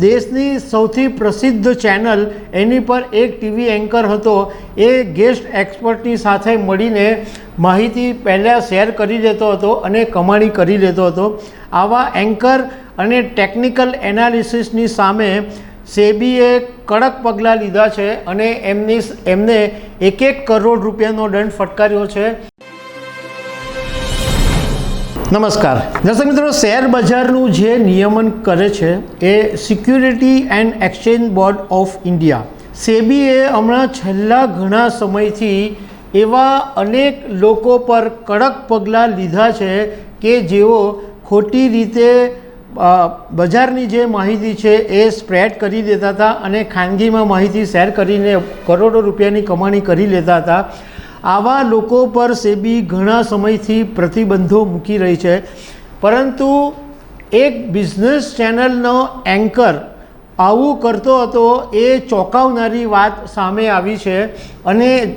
દેશની સૌથી પ્રસિદ્ધ ચેનલ એની પર એક ટીવી એન્કર હતો. એ ગેસ્ટ એક્સપર્ટની સાથે મળીને માહિતી પહેલાં શેર કરી દેતો હતો અને કમાણી કરી લેતો હતો. આવા એન્કર અને ટેકનિકલ એનાલિસિસની સામે સેબીએ કડક પગલાં લીધા છે અને એમની એમને એક એક કરોડ રૂપિયાનો દંડ ફટકાર્યો છે. નમસ્કાર. દર્શક મિત્રો, શેર બજારનું જે નિયમન કરે છે એ security and exchange board of India સેબીએ હમણાં છેલ્લા ઘણા સમયથી એવા અનેક લોકો પર કડક પગલાં લીધા છે કે જેઓ ખોટી રીતે બજારની જે માહિતી છે એ સ્પ્રેડ કરી દેતા હતા અને ખાનગીમાં માહિતી શેર કરીને કરોડો રૂપિયાની કમાણી કરી લેતા હતા. આવા લોકો પર સેબી ઘણા સમયથી પ્રતિબંધો મૂકી રહી છે. પરંતુ એક બિઝનેસ ચેનલનો એન્કર આવું કરતો હતો એ ચોંકાવનારી વાત સામે આવી છે અને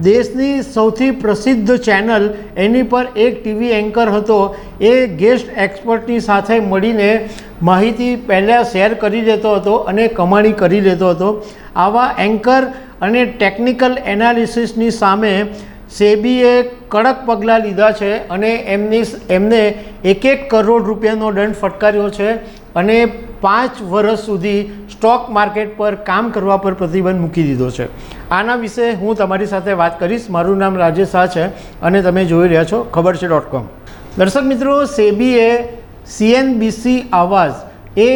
દેશની સૌથી પ્રસિદ્ધ ચેનલ એની પર એક ટીવી એન્કર હતો. એ ગેસ્ટ એક્સપર્ટની સાથે મળીને માહિતી પહેલાં શેર કરી દેતો હતો અને કમાણી કરી લેતો હતો. આવા એન્કર અને ટેકનિકલ એનાલિસિસની સામે સેબીએ કડક પગલાં લીધા છે અને એમની એમને એક એક કરોડ રૂપિયાનો દંડ ફટકાર્યો છે અને પાંચ વર્ષ સુધી સ્ટોક માર્કેટ પર કામ કરવા પર પ્રતિબંધ મૂકી દીધો છે. આના વિશે હું તમારી સાથે વાત કરીશ. મારું નામ રાજેશ શાહ છે અને તમે જોઈ રહ્યા છો ખબર છે ડોટ કોમ. દર્શક મિત્રો, સેબીએ સીએનબીસી આવાઝ એ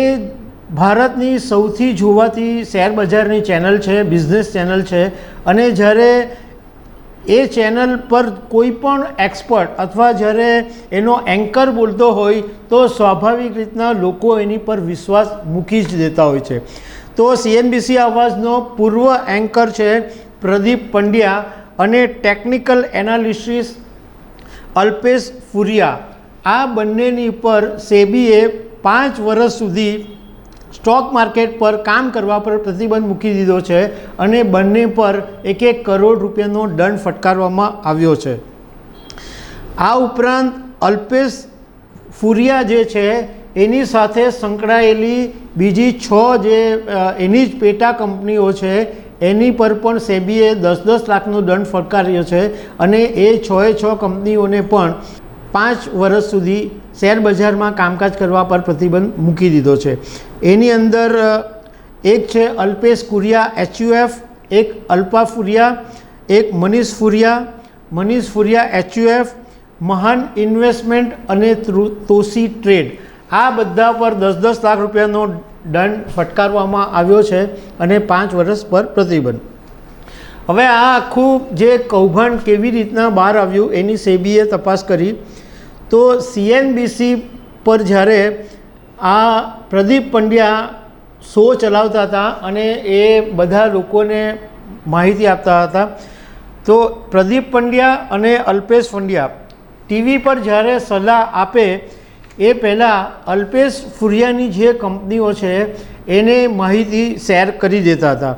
ભારતની સૌથી જોવાતી શેર બજારની ચેનલ છે, બિઝનેસ ચેનલ છે અને જ્યારે એ ચેનલ પર કોઈ પણ એક્સપર્ટ અથવા જ્યારે એનો એન્કર બોલતો હોય, તો સ્વાભાવિક રીતના લોકો એની પર વિશ્વાસ મૂકી જ દેતા હોય છે. તો સીએનબીસી આવાઝનો પૂર્વ એન્કર છે પ્રદીપ પંડ્યા અને ટેકનિકલ એનાલિસિસ અલ્પેશ ફુરિયા. આ બંનેની પર સેબીએ પાંચ વર્ષ સુધી સ્ટોક માર્કેટ પર કામ કરવા પર પ્રતિબંધ મૂકી દીધો છે અને બંને પર એક એક કરોડ રૂપિયાનો દંડ ફટકારવામાં આવ્યો છે. આ ઉપરાંત અલ્પેશ ફુરિયા જે છે, એની સાથે સંકળાયેલી બીજી છ જે એની જ પેટા કંપનીઓ છે, એની પર પણ સેબીએ દસ દસ લાખનો દંડ ફટકાર્યો છે અને એ છ એ છ કંપનીઓને પણ પાંચ વર્ષ સુધી શેર બજારમાં કામકાજ કરવા પર પ્રતિબંધ મૂકી દીધો છે. એની અંદર એક છે અલ્પેશ કુરિયા, એચયુએફ, એક અલ્પા ફુરિયા, એક મનીષ ફુરિયા મનીષ ફુરિયા, એચયુએફ, મહાન ઇન્વેસ્ટમેન્ટ અને તોસી ટ્રેડ. આ બધા પર દસ દસ લાખ રૂપિયાનો દંડ ફટકારવામાં આવ્યો છે અને પાંચ વર્ષ પર પ્રતિબંધ. હવે આ આખું જે કૌભાંડ કેવી રીતના બહાર આવ્યું એની સેબીએ તપાસ કરી. તો સીએનબીસી પર જ્યારે આ પ્રદીપ પંડ્યા શો ચલાવતા હતા અને એ બધા લોકોને માહિતી આપતા હતા, તો પ્રદીપ પંડ્યા અને અલ્પેશ પંડ્યા ટીવી પર જ્યારે સલાહ આપે, એ પહેલાં અલ્પેશ ફુરિયાની જે કંપનીઓ છે, એને માહિતી શેર કરી દેતા હતા.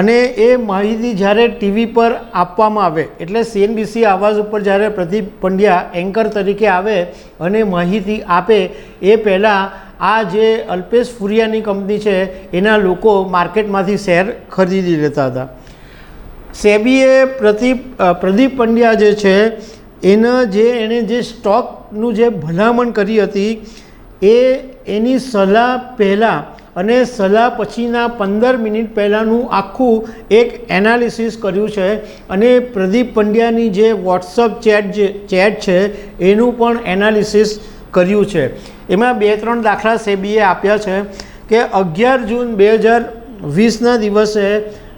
અને એ માહિતી જ્યારે ટીવી પર આપવામાં આવે, એટલે સીએનબીસી આવાઝ ઉપર જ્યારે પ્રદીપ પંડ્યા એન્કર તરીકે આવે અને માહિતી આપે, એ પહેલાં આ જે અલ્પેશ ફુરિયાની કંપની છે, એના લોકો માર્કેટમાંથી શેર ખરીદી લેતા હતા. સેબીએ પ્રદીપ પ્રદીપ પંડ્યા જે છે, એના જે એણે જે સ્ટોકનું જે ભલામણ કરી હતી, એ એની સલાહ પહેલાં અને સલાહ પછીના પંદર મિનિટ પહેલાંનું આખું એક એનાલિસિસ કર્યું છે. અને પ્રદીપ પંડ્યાની જે વોટ્સઅપ ચેટ જે ચેટ છે, એનું પણ એનાલિસિસ કર્યું છે. એમાં બે ત્રણ દાખલા સેબીએ આપ્યા છે કે અગિયાર જૂન બે હજાર વીસના દિવસે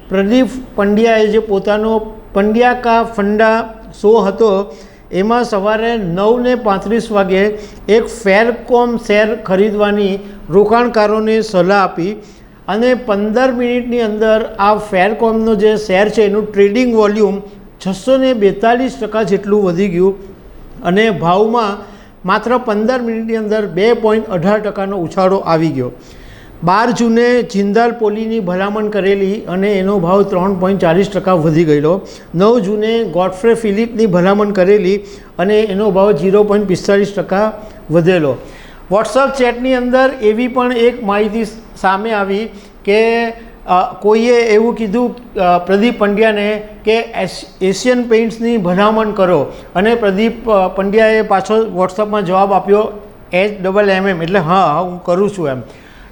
પ્રદીપ પંડ્યાએ જે પોતાનો પંડ્યા કા ફંડા શો હતો એમાં સવારે નવને પાંત્રીસ વાગે એક ફેરકોમ શેર ખરીદવાની રોકાણકારોને સલાહ આપી અને પંદર મિનિટની અંદર આ ફેરકોમનો જે શેર છે એનું ટ્રેડિંગ વોલ્યુમ છસો ને બેતાલીસ ટકા જેટલું વધી ગયું અને ભાવમાં માત્ર પંદર મિનિટની અંદર બે પોઈન્ટ અઢાર ટકાનો ઉછાળો આવી ગયો. બાર જૂને જિંદાલ પોલીની ભલામણ કરેલી અને એનો ભાવ ત્રણ પોઈન્ટ ચાલીસ ટકા વધી ગયેલો. નવ જૂને ગોડફ્રે ફિલિપની ભલામણ કરેલી અને એનો ભાવ ઝીરો પોઈન્ટ પિસ્તાલીસ ટકા વધેલો. વોટ્સઅપ ચેટની અંદર એવી પણ એક માહિતી સામે આવી કે કોઈએ એવું કીધું પ્રદીપ પંડ્યાને કે એશિયન પેઇન્ટ્સની ભલામણ કરો. અને પ્રદીપ પંડ્યાએ પાછો વોટ્સઅપમાં જવાબ આપ્યો એચ ડબલ એમ એમ. એટલે હા, હું કરું છું એમ.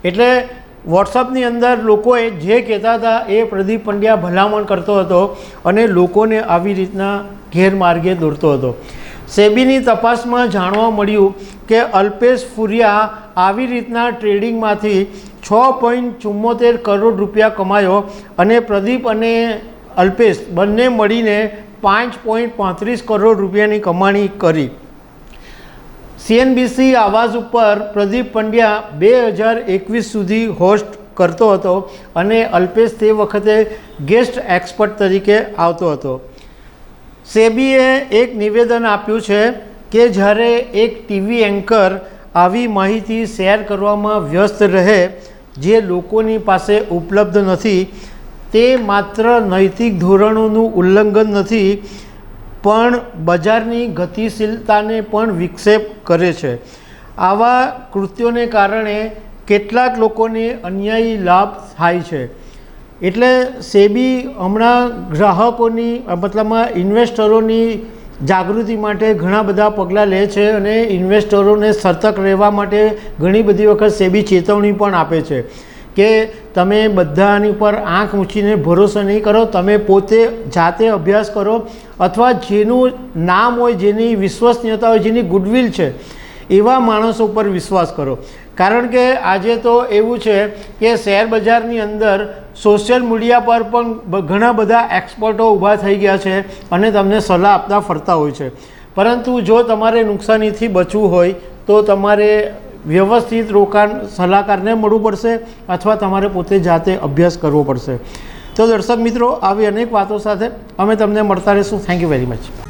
એટલે વોટ્સઅપની અંદર લોકોએ જે કહેતા હતા એ પ્રદીપ પંડ્યા ભલામણ કરતો હતો અને લોકોને આવી રીતના ગેરમાર્ગે દોરતો હતો. સેબીની તપાસમાં જાણવા મળ્યું કે અલ્પેશ ફુરિયા આવી રીતના ટ્રેડિંગમાંથી છ પોઈન્ટ ચુમ્મોતેર કરોડ રૂપિયા કમાયો અને પ્રદીપ અને અલ્પેશ બંને મળીને પાંચ પોઈન્ટ પાંત્રીસ કરોડ રૂપિયાની કમાણી કરી. સીએનબીસી આવાજ ઉપર પ્રદીપ પંડ્યા બે હજાર એકવીસ સુધી હોસ્ટ કરતો હતો અને અલ્પેશ તે વખતે ગેસ્ટ એક્સપર્ટ તરીકે આવતો હતો. સેબીએ એક નિવેદન આપ્યું છે કે જ્યારે એક ટીવી એન્કર આવી માહિતી શેર કરવામાં વ્યસ્ત રહે, જે લોકોની પાસે ઉપલબ્ધ નથી, તે માત્ર નૈતિક ધોરણોનું ઉલ્લંઘન નથી પણ બજારની ગતિશીલતાને પણ વિક્ષેપ કરે છે. આવા કૃત્યોને કારણે કેટલાક લોકોને અન્યાયી લાભ થાય છે. એટલે સેબી હમણાં ગ્રાહકોની મતલબમાં ઇન્વેસ્ટરોની જાગૃતિ માટે ઘણા બધા પગલાં લે છે અને ઇન્વેસ્ટરોને સતર્ક રહેવા માટે ઘણી બધી વખત સેબી ચેતવણી પણ આપે છે. કે તમે બધાની ઉપર આંખ ઊંચીને ભરોસો નહીં કરો, તમે પોતે જાતે અભ્યાસ કરો અથવા જેનું નામ હોય, જેની વિશ્વસનીયતા હોય, જેની ગુડવિલ છે, એવા માણસો ઉપર વિશ્વાસ કરો. કારણ કે આજે તો એવું છે કે શેર બજારની અંદર સોશિયલ મીડિયા પર પણ ઘણા બધા એક્સપર્ટો ઊભા થઈ ગયા છે અને તમને સલાહ આપતા ફરતા હોય છે. પરંતુ જો તમારે નુકસાનીથી બચવું હોય, તો તમારે વ્યવસ્થિત રોકાણ સલાહકારને મળવું પડશે અથવા તમારે પોતે જાતે અભ્યાસ કરવો પડશે. તો દર્શક મિત્રો, આવી અનેક વાતો સાથે અમે તમને મળતા રહીશું. Thank you very much